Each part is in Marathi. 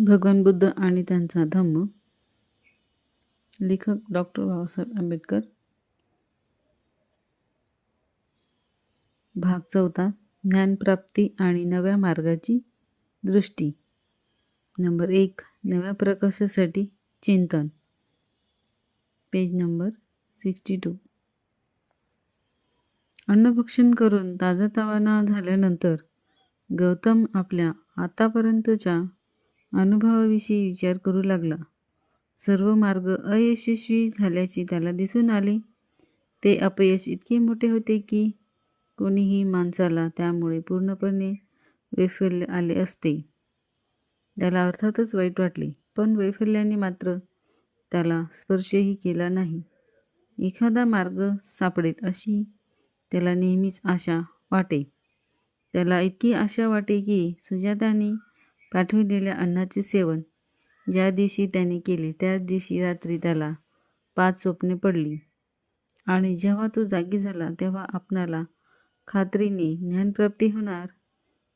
भगवान बुद्ध आणि त्यांचा धम्म. लेखक डॉक्टर बाबासाहेब आंबेडकर. भाग चौथा ज्ञानप्राप्ती आणि नव्या मार्गाची दृष्टी. नंबर एक नव्या प्रकाशासाठी चिंतन. Page number sixty two. अन्नभक्षण करून ताजातवाना झाल्यानंतर गौतम आपल्या आतापर्यंतच्या अनुभवाविषयी विचार करू लागला. सर्व मार्ग अयशस्वी झाल्याचे त्याला दिसून आले. ते अपयश इतके मोठे होते की कोणीही माणसाला त्यामुळे पूर्णपणे वैफल्य आले असते. त्याला अर्थातच वाईट वाटले पण वैफल्याने मात्र त्याला स्पर्शही केला नाही. एखादा मार्ग सापडेल अशी त्याला नेहमीच आशा वाटे. त्याला इतकी आशा वाटे की सुजाताने पाठविलेल्या अन्नाचे सेवन ज्या दिवशी त्याने केले त्याच दिवशी रात्री त्याला पाच स्वप्ने पडली. आणि जेव्हा तो जागी झाला तेव्हा आपणाला खात्रीने ज्ञानप्राप्ती होणार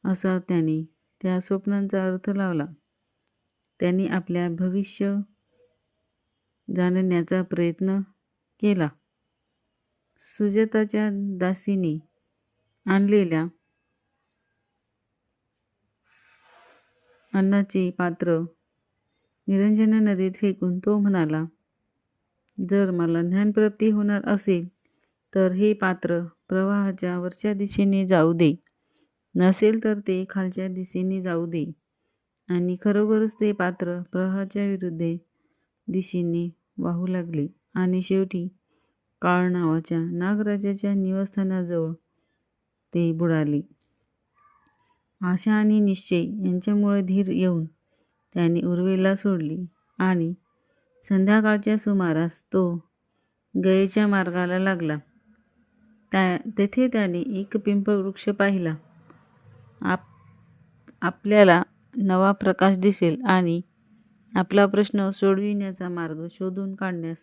असा त्याने त्या स्वप्नांचा अर्थ लावला. त्यांनी आपल्या भविष्य जाणण्याचा प्रयत्न केला. सुजाताच्या दासीने आणलेल्या अन्नाचे पात्र. निरंजना नदीत फेकून तो म्हणाला जर मला ज्ञानप्राप्ती होणार असेल तर हे पात्र प्रवाहाच्या वरच्या दिशेने जाऊ दे. नसेल तर ते खालच्या दिशेने जाऊ दे. आणि खरोखरच ते पात्र प्रवाहाच्या विरुद्ध दिशेने वाहू लागले. आणि शेवटी काळ नावाच्या नागराजाच्या निवासस्थानाजवळ ते बुडाले. आशा आणि निश्चय यांच्यामुळे धीर येऊन त्याने उर्वेला सोडली आणि संध्याकाळच्या सुमारास तो गयेच्या मार्गाला लागला. त्या तेथे त्याने एक पिंपळ वृक्ष पाहिला. आप आपल्याला नवा प्रकाश दिसेल आणि आपला प्रश्न सोडविण्याचा मार्ग शोधून काढण्यास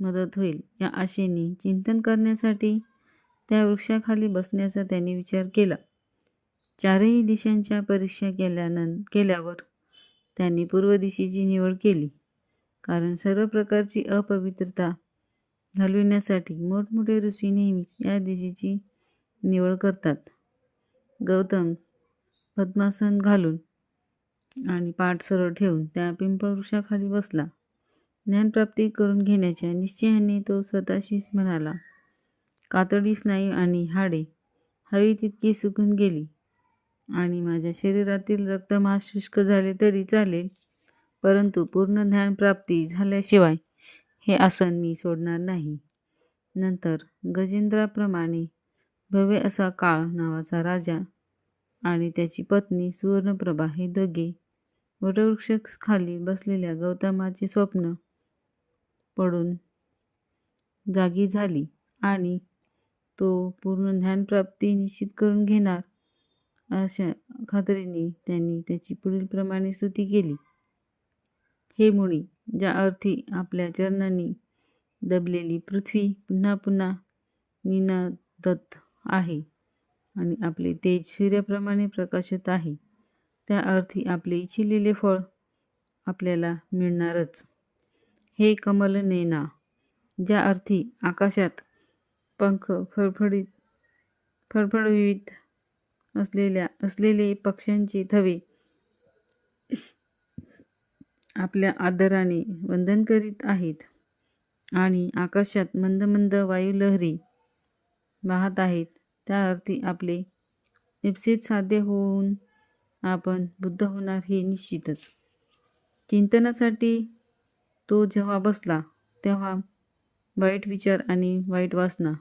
मदत होईल या आशेने चिंतन करण्यासाठी त्या वृक्षाखाली बसण्याचा त्यांनी विचार केला. चारही दिशांच्या परीक्षा केल्यानं केल्यावर त्यांनी पूर्व दिशेची निवड केली. कारण सर्व प्रकारची अपवित्रता घालविण्यासाठी मोठमोठे ऋषी नेहमीच या दिशेची निवड करतात. गौतम पद्मासन घालून आणि पाठ सरळ ठेवून त्या पिंपळ वृक्षाखाली बसला. ज्ञानप्राप्ती करून घेण्याच्या निश्चयाने तो स्वतःशीच म्हणाला कातडी स्नायू आणि हाडे हवी तितकी सुकून गेली. आणि माझ्या शरीरातील रक्त महाशुष्क झाले तरी चालेल परंतु पूर्ण ज्ञानप्राप्ती झाल्याशिवाय हे आसन मी सोडणार नाही. नंतर गजेंद्राप्रमाणे भव्य असा काळ नावाचा राजा आणि त्याची पत्नी सुवर्णप्रभा हे दोघे वटवृक्ष खाली बसलेल्या गौतमाचे स्वप्न पडून जागी झाली आणि तो पूर्ण ज्ञानप्राप्ती निश्चित करून घेणार. अशा खात्रीने त्यांनी त्याची पुढीलप्रमाणे स्तुती केली. हे मुळी ज्या अर्थी आपल्या चरणांनी दबलेली पृथ्वी पुन्हा पुन्हा निनादत आहे आणि आपले तेज सूर्याप्रमाणे प्रकाशत आहे त्या अर्थी आपले इच्छिलेले फळ आपल्याला मिळणारच. हे कमल नेना ज्या अर्थी आकाशात पंख फडफडीत फडफडवीत असलेल्या असलेले पक्ष्यांची थवे. आपल्या आदराने वंदन करीत आहेत आणि आकाशात मंद मंद वायुलहरी वाहत आहेत. त्या अर्थी आपले इप्सित साध्य होऊन आपण बुद्ध होणार हे निश्चितच. चिंतनासाठी तो जेव्हा बसला तेव्हा वाईट विचार आणि वाईट वासना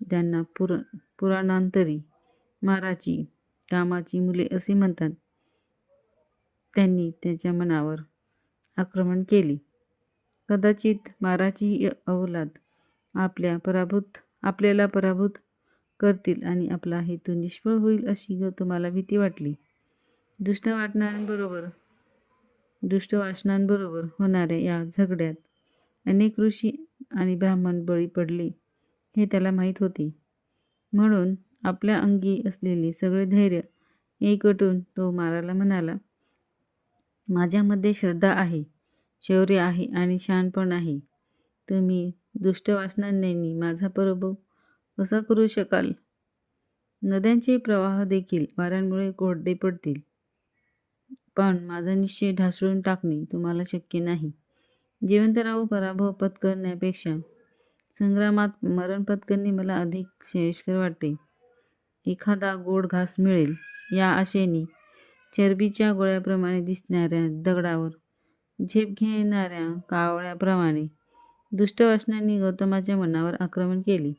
त्यांना पुर पुराणांतरी माराची कामाची मुले असे म्हणतात. त्यांनी त्याच्या मनावर आक्रमण केले. कदाचित माराची ही अवलाद आपल्या पराभूत आपल्याला पराभूत करतील आणि आपला हेतू निष्फळ होईल अशी तुम्हाला भीती वाटली. दुष्ट वाटणाऱ्यांबरोबर दुष्ट वाचनांबरोबर होणाऱ्या या झगड्यात अनेक ऋषी आणि ब्राह्मण बळी पडले हे त्याला माहीत होते. म्हणून आपल्या अंगी असलेले सगळे धैर्य एकवटून तो माराला म्हणाला माझ्यामध्ये श्रद्धा आहे शौर्य आहे आणि शानपण आहे. तुम्ही दुष्ट वासनांनी माझा पराभव कसा करू शकाल नद्यांचे प्रवाह देखील वाऱ्यांमुळे कोरडे पडतील. पण माझा निश्चय ढासळून टाकणे तुम्हाला शक्य नाही. जिवंत राहू पराभव पत्करण्यापेक्षा संग्रामात मरण पत्करणे मला अधिक श्रेयस्कर वाटते. एखादा गोड घास मिळेल या आशेने चरबीच्या गोळ्याप्रमाणे दिसणाऱ्या दगडावर झेप घेणाऱ्या कावळ्याप्रमाणे दुष्टवासनांनी गौतमाच्या मनावर आक्रमण केले.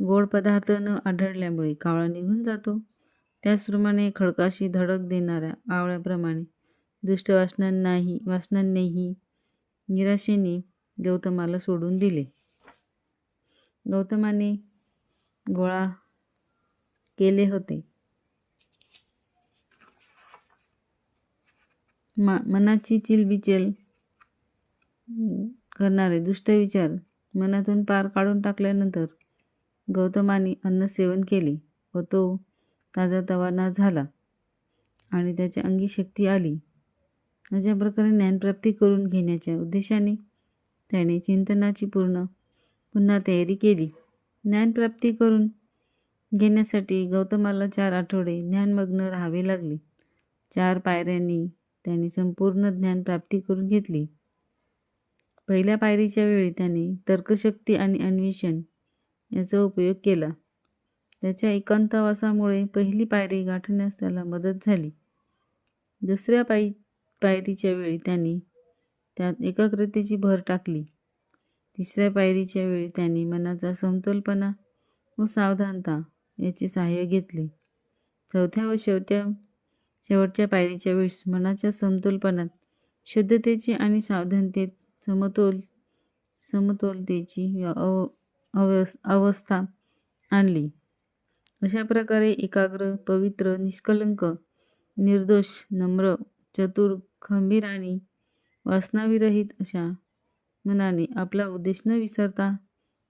गोड पदार्थ न आढळल्यामुळे कावळा निघून जातो. त्याचप्रमाणे खडकाशी धडक देणाऱ्या आवळ्याप्रमाणे दुष्ट वासनांनाही वासनांनीही निराशेने गौतमाला सोडून दिले. गौतमाने गोळा केले होते. मा मनाची चिलबिचल करणारे दुष्ट विचार मनातून पार काढून टाकल्यानंतर गौतमाने अन्न सेवन केले व तो ताजा तवाना झाला आणि त्याच्या अंगी शक्ती आली. अशा प्रकारे ज्ञानप्राप्ती करून घेण्याच्या उद्देशाने त्याने चिंतनाची पूर्ण पुन्हा तयारी केली. ज्ञानप्राप्ती करून घेण्यासाठी गौतमाला चार आठवडे ज्ञानमग्न राहावे लागले. चार पायऱ्यांनी त्याने संपूर्ण ज्ञान प्राप्ती करून घेतली. पहिल्या पायरीच्या वेळी त्याने तर्कशक्ती आणि अन्वेषण याचा उपयोग केला. त्याच्या एकांतवासामुळे पहिली पायरी गाठण्यास त्याला मदत झाली. दुसऱ्या पाय पायरीच्या वेळी त्याने त्यात एकाग्रतेची भर टाकली. तिसऱ्या पायरीच्या वेळी त्यांनी मनाचा समतोलपणा व सावधानता याचे सहाय्य घेतले. चौथ्या व शेवट्या शेवटच्या पायरीच्या वेळेस मनाच्या समतोलपणात शुद्धतेची आणि सावधानतेत समतोल समतोलतेची अव अवस् अवस्था आणली. अशा प्रकारे एकाग्र पवित्र निष्कलंक निर्दोष नम्र चतुर खंबीर आणि वासनाविरहित अशा मनाने आपला उद्देश न विसरता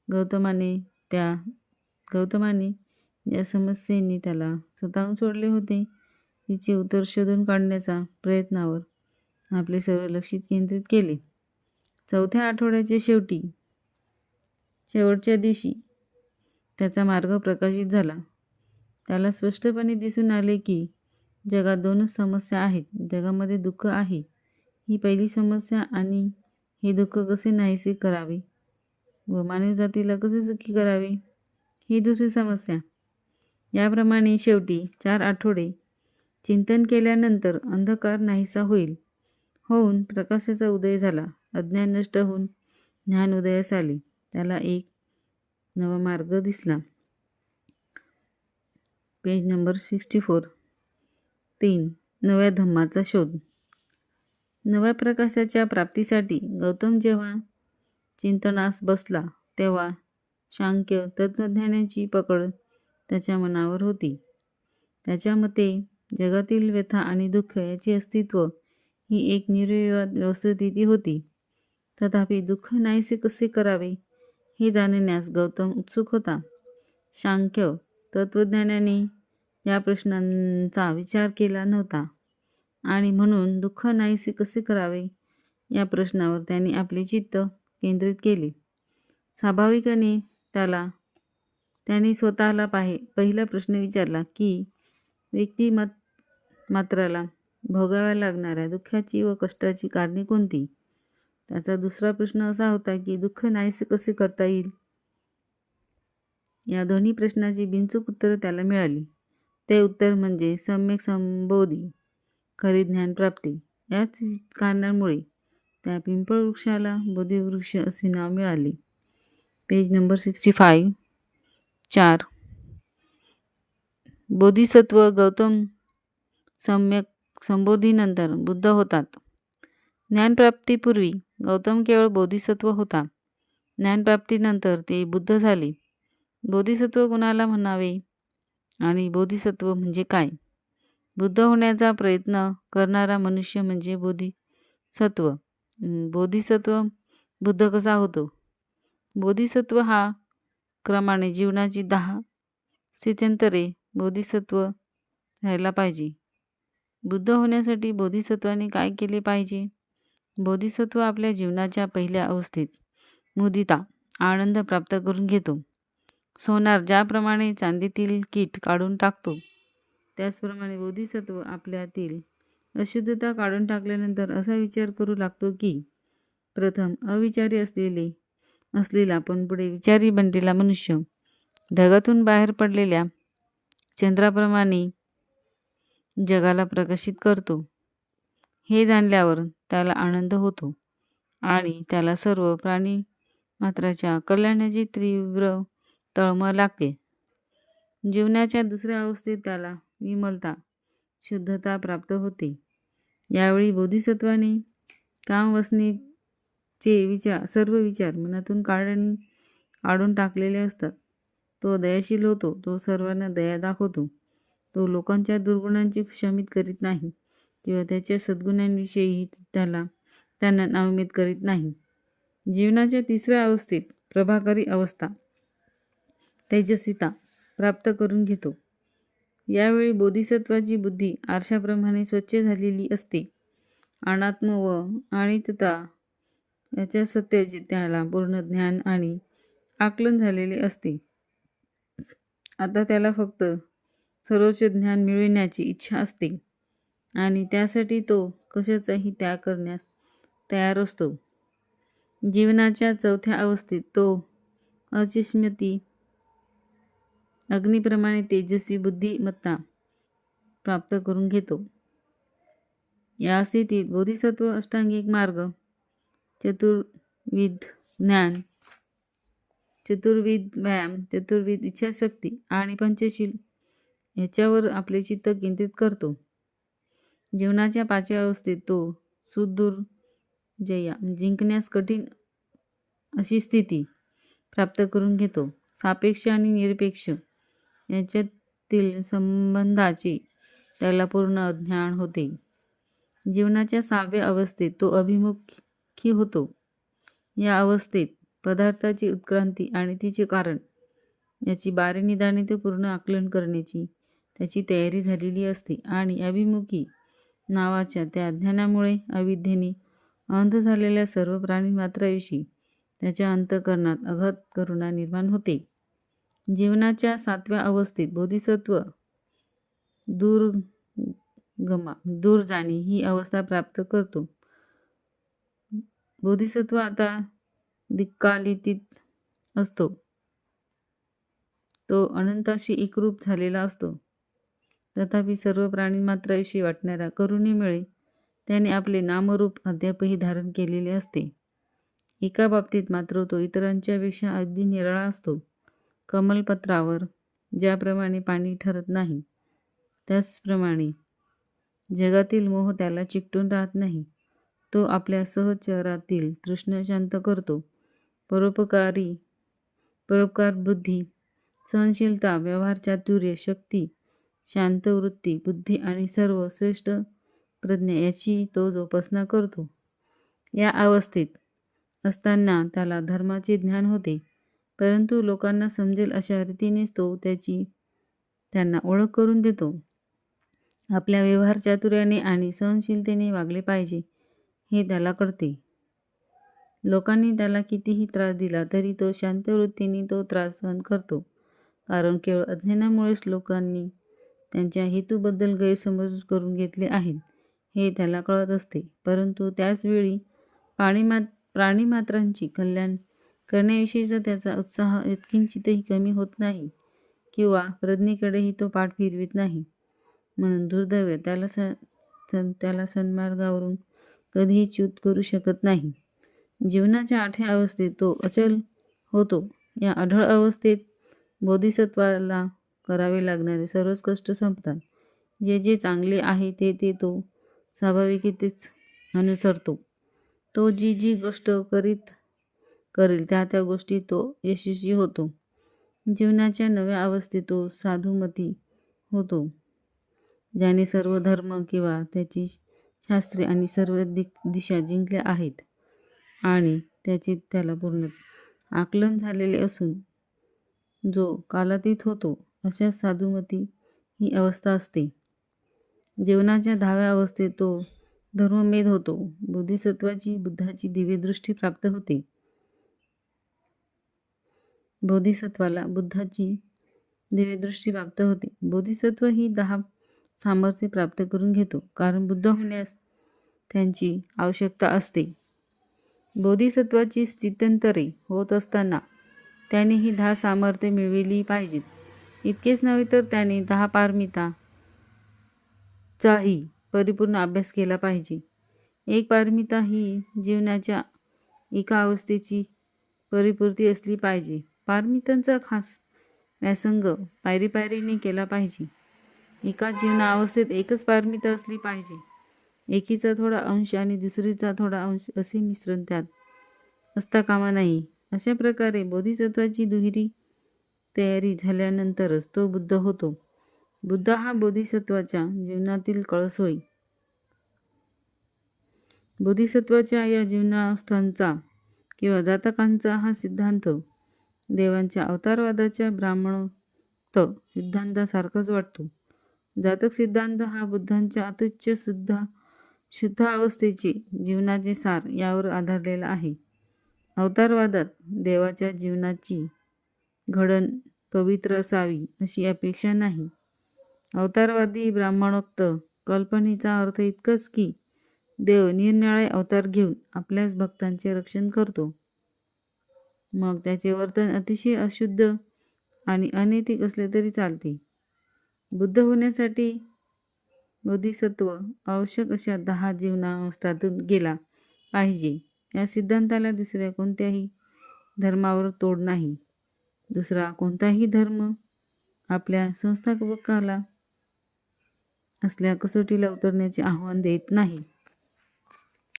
गौतमाने त्या गौतमाने या समस्येने त्याला स्वतःहून सोडले होते. तिचे उत्तर शोधून काढण्याचा प्रयत्नावर आपले सर्व लक्षित केंद्रित केले. चौथ्या आठवड्याच्या शेवटी शेवटच्या दिवशी त्याचा मार्ग प्रकाशित झाला. त्याला स्पष्टपणे दिसून आले की जगात दोनच समस्या आहेत. जगामध्ये दुःख आहे. ही पहिली समस्या आणि हे दुःख कसे नाहीसे करावे व मानवजातीला कसे सुखी करावे? ही दुसरी समस्या. याप्रमाणे शेवटी चार आठवडे चिंतन केल्यानंतर अंधकार नाहीसा होईल. होऊन प्रकाशाचा उदय झाला. अज्ञान नष्ट होऊन ज्ञान उदयास आले. त्याला एक नवा मार्ग दिसला. Page number sixty four. तीन. नव्या धम्माचा शोध. नव्या प्रकाशाच्या प्राप्तीसाठी गौतम जेव्हा चिंतनास बसला तेव्हा शांक्य तत्त्वज्ञानाची पकड त्याच्या मनावर होती. त्याच्या मते जगातील व्यथा आणि दुःख याचे अस्तित्व ही एक निर्विवाद वस्तुस्थिती होती. तथापि दुःख नाहीसे कसे करावे हे जाणण्यास गौतम उत्सुक होता. शांख्य तत्त्वज्ञानाने या प्रश्नांचा विचार केला नव्हता. आणि म्हणून दुःख नाहीसे कसे करावे या प्रश्नावर त्यांनी आपले चित्त केंद्रित केले. स्वाभाविकाने त्याला त्याने स्वतःला पाहे पहिला प्रश्न विचारला की व्यक्तिमत मात्राला भोगाव्या लागणाऱ्या दुःखाची व कष्टाची कारणे कोणती? त्याचा दुसरा प्रश्न असा होता की दुःख नाहीसे कसे करता येईल? या दोन्ही प्रश्नाची बिनचूक उत्तरं त्याला मिळाली. ते उत्तर म्हणजे सम्यक संबोधी खरी ज्ञानप्राप्ती याच कारणांमुळे त्या पिंपळ वृक्षाला बोधिवृक्ष असे नाव मिळाले. पेज नंबर सिक्स्टी फाईव्ह चार. बोधिसत्व गौतम सम्यक संबोधीनंतर बुद्ध होतात. ज्ञानप्राप्तीपूर्वी गौतम केवळ बोधिसत्व होता. ज्ञानप्राप्तीनंतर ते बुद्ध झाले. बोधिसत्व कुणाला म्हणावे? आणि बोधिसत्व म्हणजे काय? बुद्ध होण्याचा प्रयत्न करणारा मनुष्य म्हणजे बोधिसत्व. बोधिसत्व बुद्ध कसा होतो? बोधिसत्व हा क्रमाने जीवनाची दहा स्थित्यंतरे बोधिसत्व राहायला पाहिजे. बुद्ध होण्यासाठी बोधिसत्वाने काय केले पाहिजे? बोधिसत्व आपल्या जीवनाच्या पहिल्या अवस्थेत मुदिता आनंद प्राप्त करून घेतो. सोनार ज्याप्रमाणे चांदीतील कीट काढून टाकतो त्याचप्रमाणे बोधिसत्व आपल्यातील अशुद्धता काढून टाकल्यानंतर असा विचार करू लागतो की प्रथम अविचारी असलेले असलेला पण पुढे विचारी बनलेला मनुष्य. ढगातून बाहेर पडलेल्या चंद्राप्रमाणे जगाला प्रकाशित करतो. हे जाणल्यावर त्याला आनंद होतो आणि त्याला सर्व प्राणी मात्राच्या कल्याणाची तीव्र तळमळ लागते. जीवनाच्या दुसऱ्या अवस्थेत त्याला विमलता शुद्धता प्राप्त होते. यावेळी बोधिसत्वाने चे विचार सर्व विचार मनातून काढून काढून टाकलेले असतात. तो दयाशील होतो तो सर्वांना दया दाखवतो. तो लोकांच्या दुर्गुणांची क्षमित करीत नाही किंवा त्याच्या सद्गुणांविषयीही त्याला त्यांना नावमित करीत नाही. जीवनाच्या तिसऱ्या अवस्थेत प्रभाकरी अवस्था तेजस्विता प्राप्त करून घेतो. यावेळी बोधिसत्वाची बुद्धी आरशाप्रमाणे स्वच्छ झालेली असते. अनात्म व अनित्यता याच्या सत्याची त्याला पूर्ण ज्ञान आणि आकलन झालेले असते. आता त्याला फक्त सर्वोच्च ज्ञान मिळविण्याची इच्छा असते आणि त्यासाठी तो कशाचाही त्याग करण्यास तयार असतो. जीवनाच्या चौथ्या अवस्थेत तो अचिष्मती अग्निप्रमाणे तेजस्वी बुद्धिमत्ता प्राप्त करून घेतो. या स्थितीत बोधिसत्व अष्टांगिक मार्ग चतुर्विध ज्ञान. चतुर्विध व्यायाम चतुर्विध इच्छाशक्ती आणि पंचशील याच्यावर आपले चित्त केंद्रित करतो. जीवनाच्या पाचव्या अवस्थेत तो सुदूर जया जिंकण्यास कठीण अशी स्थिती प्राप्त करून घेतो. सापेक्ष आणि निरपेक्ष याच्यातील संबंधाचे त्याला पूर्ण ज्ञान होते. जीवनाच्या सहाव्या अवस्थेत तो अभिमुख होतो. या अवस्थेत पदार्थाची उत्क्रांती आणि तिचे कारण याची बारेनिदाने ते पूर्ण आकलन करण्याची त्याची तयारी झालेली असते आणि अभिमुखी नावाच्या त्या ज्ञानामुळे अविद्येने अंध झालेल्या सर्व प्राणी मात्राविषयी त्याच्या अंतकरणात अघात करुणा निर्माण होते. जीवनाच्या सातव्या अवस्थेत बोधिसत्व दूर गमा दूर जाणे ही अवस्था प्राप्त करतो. बोधिसत्व आता दिक्कालितीत असतो. तो अनंताशी एकरूप झालेला असतो. तथापि सर्व प्राणी प्राणीमात्राविषयी वाटणाऱ्या करुणेमुळे त्याने आपले नामरूप अद्यापही धारण केलेले असते. एका बाबतीत मात्र तो इतरांच्यापेक्षा अगदी निराळा असतो. कमलपत्रावर ज्याप्रमाणे पाणी ठरत नाही त्याचप्रमाणे जगातील मोह त्याला चिकटून राहत नाही. तो आपल्या सहचरातील तृष्ण शांत करतो. परोपकारी परोपकार बुद्धी सहनशीलता व्यवहार चातुर्य शक्ती शांत वृत्ती बुद्धी आणि सर्व श्रेष्ठ प्रज्ञा याची तो जोपासना करतो. या अवस्थेत असताना त्याला धर्माचे ज्ञान होते परंतु लोकांना समजेल अशा रीतीनेच तो त्याची त्यांना ओळख करून देतो. आपल्या व्यवहार चातुर्याने आणि सहनशीलतेने वागले पाहिजे. हे त्याला कळते. लोकांनी त्याला कितीही त्रास दिला तरी तो शांत वृत्तीने तो त्रास सहन करतो. कारण केवळ अज्ञानामुळेच लोकांनी त्यांच्या हेतूबद्दल गैरसमज करून घेतले आहेत हे त्याला कळत असते. परंतु त्याचवेळी प्राणीमा प्राणीमात्रांची कल्याण करण्याविषयीचा त्याचा उत्साह इतकिंचितही कमी होत नाही किंवा प्रज्ञेकडेही तो पाठ फिरवित नाही म्हणून दुर्दैव त्याला स त्याला सन्मार्गावरून कधीही च्युत करू शकत नाही. जीवनाच्या आठव्या अवस्थेत तो अचल होतो. या आढळ अवस्थेत बोधिसत्वाला करावे लागणारे सर्वच कष्ट संपतात. जे जे चांगले आहे ते ते तो स्वाभाविकतेच अनुसरतो. तो जी जी गोष्ट करीत करेल त्या त्या गोष्टी तो यशस्वी होतो. जीवनाच्या नव्या अवस्थेत तो साधुमती होतो. ज्याने सर्व धर्म किंवा त्याची शास्त्रे आणि सर्व दिक दिशा जिंकल्या आहेत. आणि त्याचे त्याला पूर्ण आकलन झालेले असून जो कालातीत होतो अशा साधुमती ही अवस्था असते. जीवनाच्या दहाव्या अवस्थेत तो धर्ममेध होतो. बोधिसत्वाची बुद्धाची दिव्यदृष्टी प्राप्त होते. बोधिसत्वाला बुद्धाची दिव्यदृष्टी प्राप्त होते. बोधिसत्व ही दहा सामर्थ्य प्राप्त करून घेतो. कारण बुद्ध होण्यास त्यांची आवश्यकता असते. बोधिसत्वाची स्थित्यंतरे होत असताना त्याने ही दहा सामर्थ्य मिळविली पाहिजेत. इतकेच नव्हे तर त्याने दहा पारमिता चाही परिपूर्ण अभ्यास केला पाहिजे. एक पारमिता ही जीवनाच्या एका अवस्थेची परिपूर्ती असली पाहिजे. पारमितांचा खास व्यासंग पायरी पायरीने केला पाहिजे. एका जीवना अवस्थेत एकच पारमिता असली पाहिजे. एकीचा थोडा अंश आणि दुसरीचा थोडा अंश असे मिश्रण त्यात असता कामा नाही. अशा प्रकारे बोधिसत्वाची दुहेरी तयारी झाल्यानंतरच तो बुद्ध होतो. बुद्ध हा बोधिसत्वाच्या जीवनातील कळस होय बोधिसत्वाच्या या जीवनावस्थांचा किंवा जातकांचा हा सिद्धांत देवांच्या अवतारवादाच्या ब्राह्मणोक्त सिद्धांतासारखाच वाटतो. जातक सिद्धांत हा बुद्धांच्या अत्युच्च सुद्धा शुद्ध अवस्थेचे जीवनाचे सार यावर आधारलेला आहे. अवतारवादात देवाच्या जीवनाची घडण पवित्र असावी अशी अपेक्षा नाही. अवतारवादी ब्राह्मणोक्त कल्पनेचा अर्थ इतकंच की देव निरनिराळे अवतार घेऊन आपल्याच भक्तांचे रक्षण करतो. मग त्याचे वर्तन अतिशय अशुद्ध आणि अनैतिक असले तरी चालते. बुद्ध होण्यासाठी बोधिसत्व आवश्यक अशा दहा जीवनावस्थातून गेला पाहिजे. या सिद्धांताला दुसऱ्या कोणत्याही धर्मावर तोड नाही. दुसरा कोणताही धर्म आपल्या संस्थापकाला असल्या कसोटीला उतरण्याचे आव्हान देत नाही.